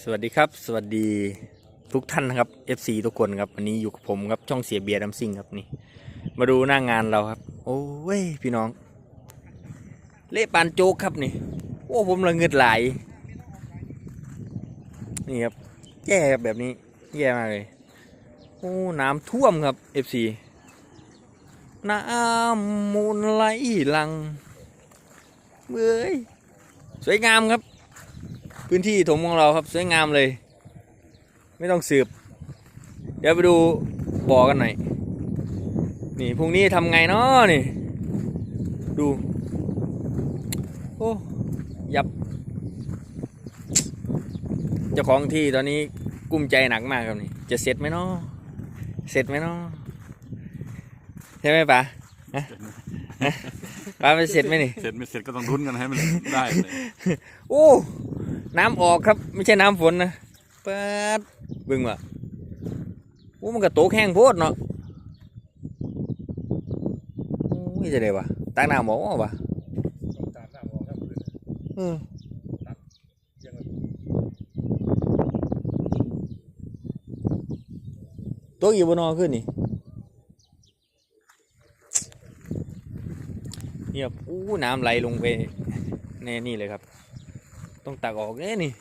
สวัสดีครับ สวัสดีทุกท่านนะครับ FC ทุกคนครับวันนี้อยู่กับผมครับช่องเสียเบียร์ดัมซิงครับนี่ มาดูหน้างงานเราครับ โอ้เว้ยพี่น้อง เละปานโจ๊กครับนี่ โอ้ผมละเงิดหลายนี่ครับแย่ครับแบบนี้แย่มากเลยโอ้น้ำท่วมครับ FC น้ำมูลไหลหลังเบ้ยสวยงามครับ พื้นที่ถมของเราครับสวยงามเลย ไม่ต้องสืบ เดี๋ยวไปดูบ่อกันหน่อย นี่พรุ่งนี้ทำไงเนาะนี่ ดู โอ้ ยับ เจ้าของที่ตอนนี้กุ้มใจหนักมากครับนี่ จะเสร็จไหมเนาะเสร็จไหมเนาะใช่ไหมป๋าฮะฮะป๋าไปเสร็จไหมนี่ เสร็จไม่เสร็จก็ต้องรุ้นกันให้มันได้เลย โอ้ น้ำออกครับ ไม่ใช่น้ำฝนนะเปิดเบึงว่ะโอ้มันก็โตกแห้งโพดเนาะโอ้ยจะได้วะตั้งน้ำบอกว่าวะอืมตัวอยู่บนนอขึ้นนี่เงียบอู้น้ำไหลลงไปในนี่เลยครับ ต้องตักออกเอ้นี่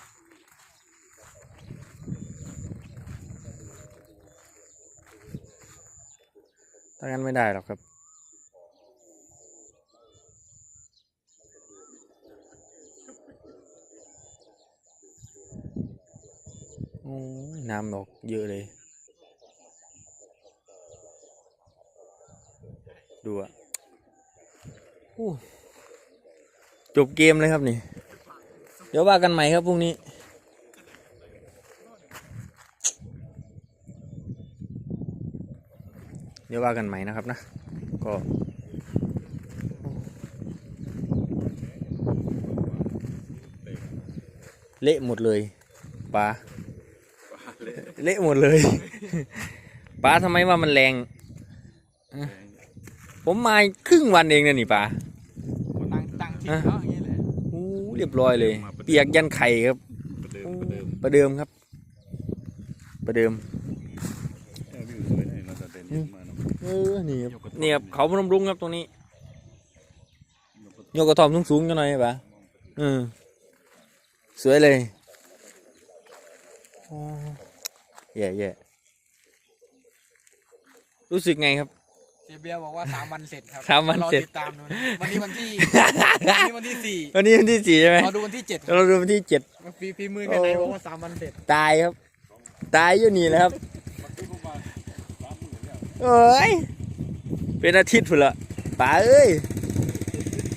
ถ้างั้นไม่ได้หรอกครับโอ้น้ำออกเยอะเลย ดูอะโอ้จบเกมเลยครับนี่ เดี๋ยวว่ากันใหม่ครับพรุ่งนี้ เดี๋ยวว่ากันใหม่นะครับนะ ก็เละหมดเลยปลาเละหมดเลยปลาทำไมว่ามันแรง ผมมาครึ่งวันเองนะนี่ปลาตั้งตั้งที่เนาะอย่างนี้แหละโอ้เรียบร้อยเลย เปียกยันไข่ครับ ประเดิมประเดิมประเดิมประเดิมเออวิวสวยเลยเราจะเด่นขึ้นมาเนอะเออนี่ครับนี่ครับเขาพนมรุ้งครับตรงนี้โยกกระทอมสูงๆกันหน่อยปะอืมสวยเลยอ๋อแย่แย่รู้สึกไงครับเสียเบียร์บอกว่าสามวันเสร็จครับสามวันเสร็จ อติดตามดูนะวันนี้วันที่ วันนี้วันที่สี่วันนี้วันที่สี่ใช่ไหมรอดูวันที่เจ็ดเราดูวันที่เจ็ดฟีฟีมือแค่ไหนโอ้ บอกว่าสามวันเสร็จตายครับ ตายอยู่นี่แหละครับเอ้ยเป็นอาทิตย์พุ่นละป๋าเอ้ย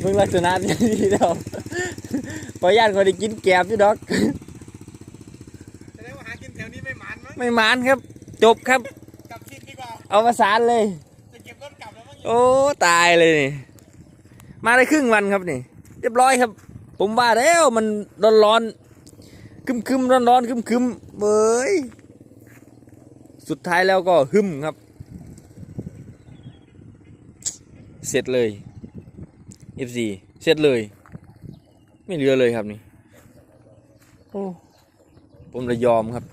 มึงลักษณะอย่างนี้แล้วขออนุญาตขอได้กินแกบอยู่ดอก แสดงว่าหากินแถวนี้ไม่หมานมั้งไม่มานครับ จบครับ กลับทิศดีกว่าเอามาสารเลย โอ้ตายเลยนี่มาได้ครึ่งวันครับนี่ เรียบร้อยครับ ผมว่าแล้วมันร้อนร้อนคึมคึมร้อนร้อนคึมคึมๆเบ้ยสุดท้ายแล้วก็หึมครับ เสร็จเลย F4 เสร็จเลย ไม่เหลือเลยครับนี่โอ้ผมเลยยอมครับ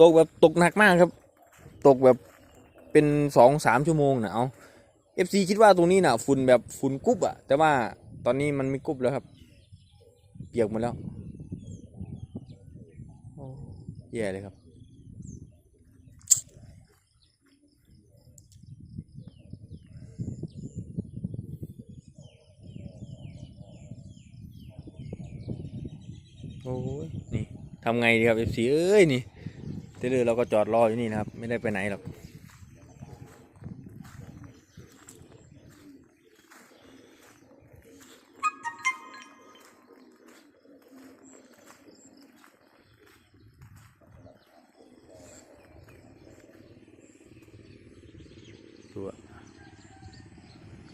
ตกแบบตกหนักมากครับ ตกแบบเป็นสองสามชั่วโมงนะเอาเอฟซีคิดว่าตรงนี้น่ะฝุ่นแบบฝุ่นกุ๊บอะแต่ว่าตอนนี้มันไม่กุ๊บแล้วครับ เปียกหมดแล้วแย่เลยครับโอ้ยนี่ทำไงดีครับเอฟซีเอ้ยนี่ เทเลอร์เราก็จอดรออยู่นี่นะครับ ไม่ได้ไปไหนหรอกดูอะ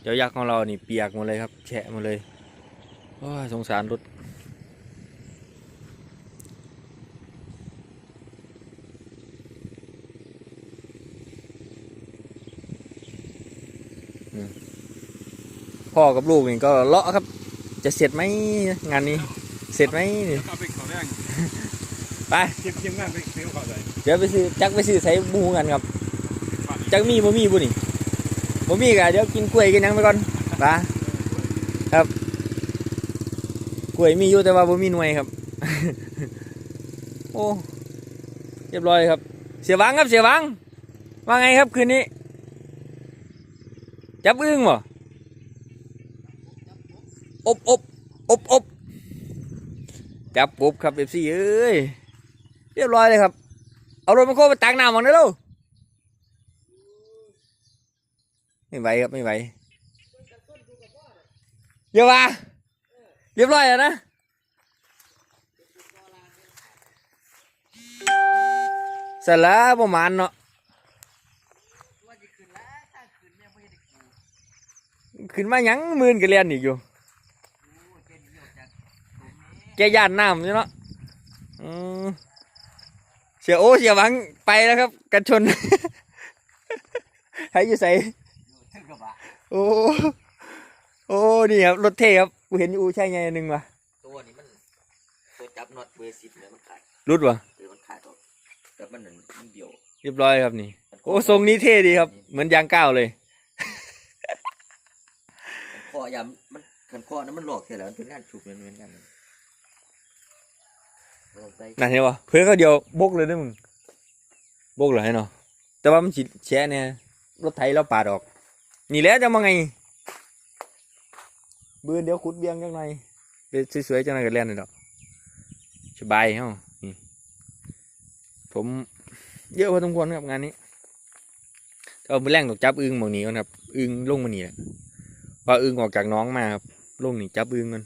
เจ้ายักษ์ของเรานี่เปียกหมดเลยครับ แฉะหมดเลยโอ้ยสงสารรถ พ่อกับลูกนี่ก็เลาะครับ จะเสร็จไหมงานนี้ เสร็จไหมนี่เอาไปเขาแรงไปเทียมเทียมงานไปเทียมเขาใส่เดี๋ยวไปซื้อจักไปซื้อใส่บูกันครับ จักมีบ่มีบุนี่บ่มีกะเดี๋ยวกินกล้วยกินหยังไปก่อนไปครับกล้วยมีอยู่แต่ว่าบ่มีหน่วยครับ โอ้เรียบร้อยครับ เสียหวังครับเสียหวังว่าไงครับคืนนี้ จับอึ้งบ่อบอบอบอบจับปุ๊บครับเอฟซีเอ้ยเรียบร้อยเลยครับ เอารถมาโคไปตักน้ำมันได้แล้วไม่ไหวครับไม่ไหวเดี๋ยวมาเรียบร้อยแล้วนะเสร็จแล้วประมาณเนาะ ขึ้นมาหยังหมื่นก็เรียนอีกอยู่แกย่านน้ำอยู่เนาะอืมเสียโอ้เสียหวังไปแล้วครับ กันชนให้อยู่ใส่โอ้โอ้นี่ครับรถเท่ครับกูเห็นอยู่อูใช่ไงหนึ่งวะตัวนี้มันตัวจับน็อตเบอร์สิบเนี่ยมันขาดรุดวะหรือมันขาดออกแต่มันหนึ่งมันเดียวเรียบร้อยครับนี่ โอ้ทรงนี้เท่ดีครับ เหมือนยางก้าวเลยข้อ ยามมันขันข้อนั้นมันหลอกเสียแล้วมันเป็นงานฉุกเหมือนเหมือนกันลงไปนั่นเห็นปะเพื่อนเขาเดียวบกเลยนะมึงบกเลยเนาะแต่ว่ามันสิแช่เนี่ยรถไถเราปาดออก นี่แหล้วจะมาไงบืนเดี๋ยวขุดเบียงจังไงเป็นสวยๆจังไงกันเล่นเลยดอกสบายเฮ้านี่ผมเยอะพอสมควรครับงานนี้เอาไปแรงตกจับอึงหมองนี้ก่อนครับอึงลงมานี่แหละ พออึงออกจากน้องมาครับลงนี่จับอึงกัน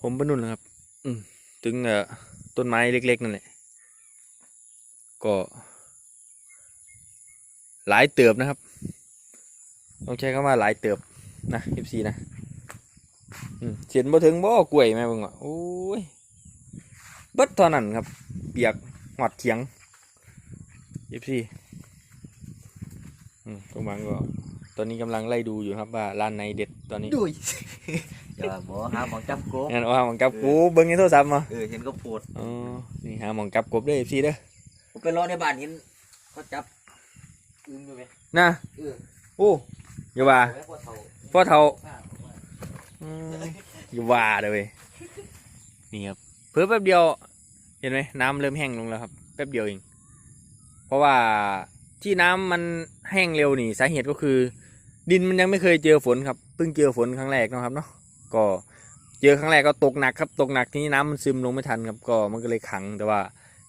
ผมไปนุ่นแล้วครับ อืมถึงเอ่อต้นไม้เล็ก ๆ นั่นแหละ ก็ หลายเติบนะครับ ต้องใช้คำว่าหลายเติบนะ FC นะอืมเสียนบ่ถึงบ่กล้วยแม่เบิ่งอะโอ้ยเบิดเท่านั้นครับ เปียกหอดเถียง FC อืมตรงบางก็ ตอนนี้กำลังไล่ดูอยู่ครับว่าร้านไหนเด็ดตอนนี้ดุยอย่าบอกหาหมองจับโกบงั้นว่ามันกับกูเบิ่งในโทรศัพท์มาเออเห็นก็โพดอ๋อนี่หาหมองกับกบเด้อ FC เด้อผมไปรอในบ้านเห็นเขาจับอึ้งอยู่ไหมนะเออโอ้อย่าว่าไว้พอเท่าพ่อเฒ่าข้าวว่าอืมอย่าว่าเลยเว้ยนี่ครับเพิ่แป๊บเดียว เห็นไหมน้ำเริ่มแห้งลงแล้วครับแป๊บเดียวเอง เพราะว่าที่น้ำมันแห้งเร็วนี่สาเหตุก็คือ ดินมันยังไม่เคยเจอฝนครับเพิ่งเจอฝนครั้งแรกนะครับเนาะก็เจอครั้งแรกก็ตกหนักครับตกหนักทีนี้น้ำมันซึมลงไม่ทันครับก็มันก็เลยขังแต่ว่า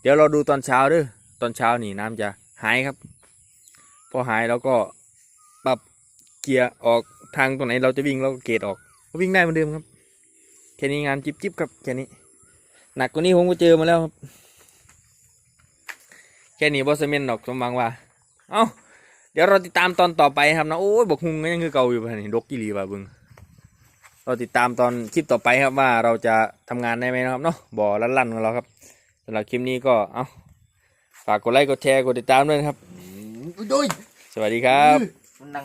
เดี๋ยวเราดูตอนเช้าด้อตอนเช้านี่น้ำจะหายครับ พอหายแล้วก็ปรับเกียร์ออกทางตรงไหนเราจะวิ่งเราก็เกตออกก็วิ่งได้เหมือนเดิมครับแค่นี้งานจิบจิบครับแค่นี้หนักกว่านี้ผมก็เจอมาแล้วครับแค่นี้บอสเมนดอกสมหวังว่า เอ้า ดี๋ยวเราติดตามตอนต่อไปครับนะโอ้ยบกฮุงก็ยังคือเก่าอยู่ป่ะนี่ดกกี่ลีว่ะเบึงเราติดตามตอนคลิปต่อไปครับว่าเราจะทำงานได้ไหมนะครับเนาะบ่อลั่นๆของเราครับสำหรับคลิปนี้ก็เอ้าฝากกดไลค์กดแชร์กดติดตามด้วยนะครับดุยสวัสดีครับมันนั่ง